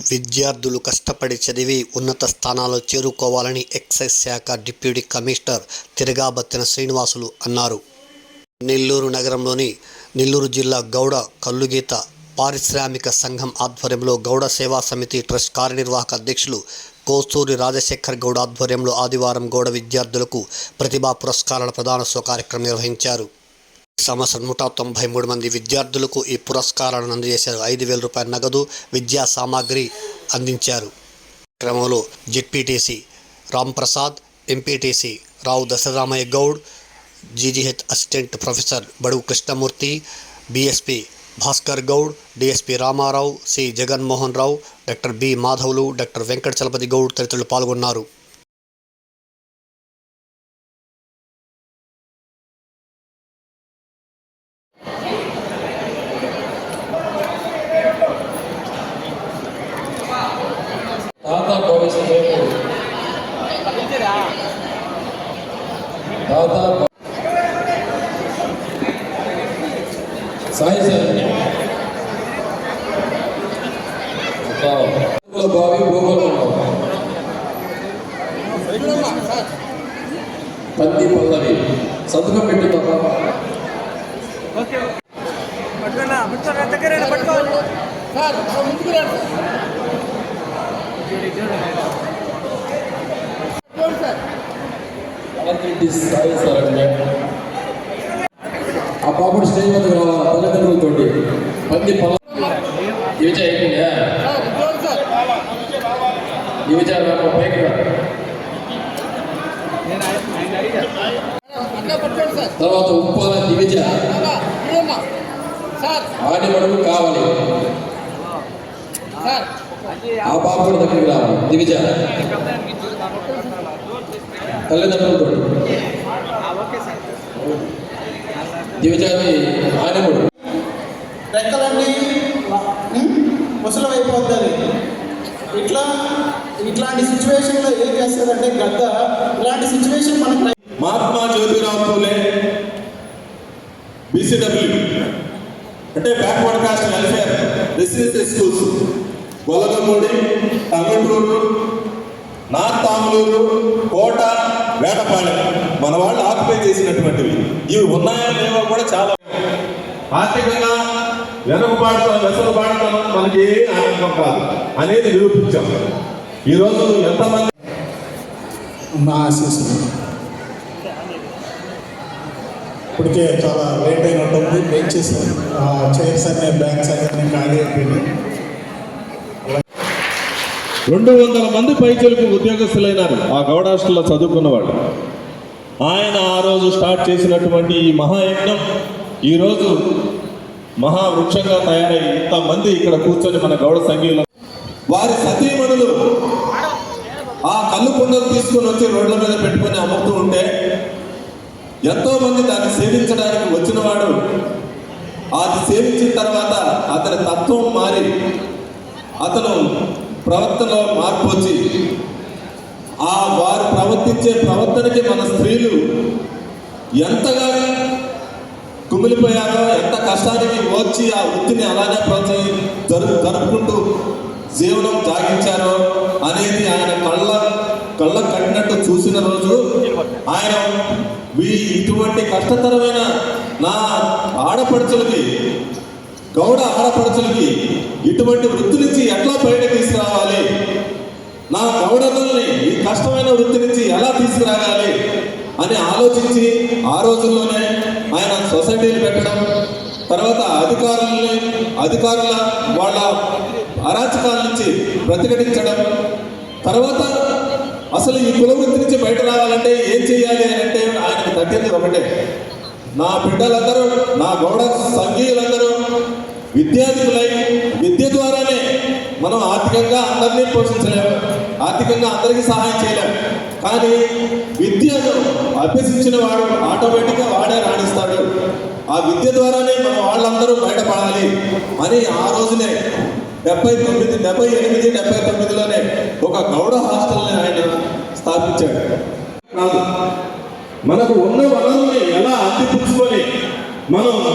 విద్యార్థులు కష్టపడి చదివి ఉన్నత స్థానాలు చేరుకోవాలని ఎక్సైజ్ శాఖ డిప్యూటీ కమిషనర్ తిరగాబత్తిన శ్రీనివాసులు అన్నారు. నెల్లూరు నగరంలోని నెల్లూరు జిల్లా గౌడ కల్లుగీత పారిశ్రామిక సంఘం ఆధ్వర్యంలో గౌడ సేవా సమితి ట్రస్ట్ కార్యనిర్వాహక అధ్యక్షులు కోస్తూరి రాజశేఖర్ గౌడ్ ఆధ్వర్యంలో ఆదివారం గౌడ విద్యార్థులకు ప్రతిభా పురస్కారాల ప్రదానోత్సవ కార్యక్రమం నిర్వహించారు. సంవత్సరం నూట తొంభై మూడు మంది విద్యార్థులకు ఈ పురస్కారాలను అందజేశారు. ఐదు వేల రూపాయల నగదు విద్యా సామాగ్రి అందించారు. క్రమంలో ZPTC Ramprasad MPTC Rao Dasaramaiah Goud GGH assistant professor Badugu Krishnamurthy BSP Bhaskar Goud DSP Ramarao C Jaganmohan Rao doctor B Madhavulu doctor Venkata Chalapathi Goud తదితరులు పాల్గొన్నారు. తాత సాయి సార్ బావి భూగోళం పంది పల్లవి సంతకం పెట్టి పాప పట్టుకోనా సార్ ముందుకు సాయి సార్ అంటే ఆ పాపడు స్టేజ్ మీద రావాలా? తల్లిదండ్రులతోటి పంది పల్ల అయిపోయిందా? పైకి తర్వాత ఉప్పాల దివిజ. ఆడిమడుగు కావాలి. ఆ పాపడు దగ్గరికి రావాలి. దివిజ. తల్లిదండ్రులతో దివిజాది ఆడిమడు రెక్కలన్నీ ముసలం అయిపోతుంది ఇట్లా ఇట్లాంటి సిచ్యువేషన్లో ఏం చేస్తారంటే గద్ద ఇలాంటి సిచ్యువేషన్ మనకు మహాత్మా జ్యోతిరావు పూలే బీసీడబ్ల్యూ అంటే backward caste welfare residential schools Gollagamudi Tangaturu north Tamuluru Kota Vetapalem. మన వాళ్ళు ఆక్యుపై చేసినటువంటివి. ఇవి ఉన్నాయా లేవో కూడా చాలా. ఆర్థికంగా వెనుకబాటుతనం వెసలుబాటుతనం మనకి ఏ ఆనందం కాదు అనేది నిరూపించాం. ఈరోజు ఎంతమంది మా ఆశీస్సులు. ఇప్పటికే చాలా లేట్ అయినట్టుంది. బెంచెస్ చైర్స్ అనే బ్యాంక్స్ అన్ని ఖాళీ అయిపోయినాయి. రెండు వందల మంది పైచలకు ఉద్యోగస్తులైనారు. ఆ గౌడ హాస్టల్లో చదువుకున్న వాళ్ళు ఆయన ఆ రోజు స్టార్ట్ చేసినటువంటి ఈ మహాయజ్ఞం ఈరోజు మహావృక్షంగా తయారై ఇంతమంది ఇక్కడ కూర్చొని మన గౌడ సంఘీయులు వారి సతీమణులు ఆ కళ్ళు కుండలు తీసుకొని వచ్చి రోడ్ల మీద పెట్టుకొని అమ్ముతూ ఉంటే ఎంతో మంది దాన్ని సేవించడానికి వచ్చినవాడు. అది సేవించిన తర్వాత అతని తత్వం మారి అతను ప్రవర్తనలో మార్పు వచ్చి ఆ వారు ప్రవర్తించే ప్రవర్తనకి మన స్త్రీలు ఎంతగా కుమిలిపోయారో ఎంత కష్టానికి వచ్చి ఆ వృత్తిని అలానే ప్రతి జరు జరుపుకుంటూ జీవనం సాగించారో అనేది ఆయన కళ్ళ కళ్ళ కట్టినట్టు చూసిన రోజు ఆయన వీ ఇటువంటి కష్టతరమైన నా ఆడపడుచులకి గౌడ ఆడపడుచులకి ఇటువంటి వృత్తి నుంచి ఎట్లా నా ఈ కష్టమైన వృత్తి నుంచి ఎలా తీసుకురాగాలి అని ఆలోచించి ఆ రోజుల్లోనే ఆయన సొసైటీలు పెట్టడం తర్వాత అధికారులని అధికారుల వాళ్ళ అరాచకాల నుంచి ప్రతిఘటించడం తర్వాత అసలు ఈ కుల వృత్తి నుంచి బయట రావాలంటే ఏం చేయాలి అని అంటే ఆయనకు తగ్గింది ఒకటే. నా బిడ్డలందరూ నా గౌడ సంఘీయులందరూ విద్యార్థులై విద్య ద్వారానే మనం ఆర్థికంగా అందరినీ పోషించలేము. ఆర్థికంగా అందరికీ సహాయం చేయలేం. కానీ విద్యను అభ్యసించిన వాడు ఆటోమేటిక్గా వాడే రాణిస్తాడు. ఆ విద్య ద్వారానే మనం వాళ్ళందరూ బయటపడాలి. అని ఆ రోజునే డెబ్బై తొమ్మిది డెబ్బై ఎనిమిది డెబ్బై తొమ్మిదిలోనే ఒక గౌడ హాస్టల్ని ఆయన స్థాపించాడు. కాదు మనకు ఉన్న వనరుల్ని ఎలా అందిపుచ్చుకొని మనం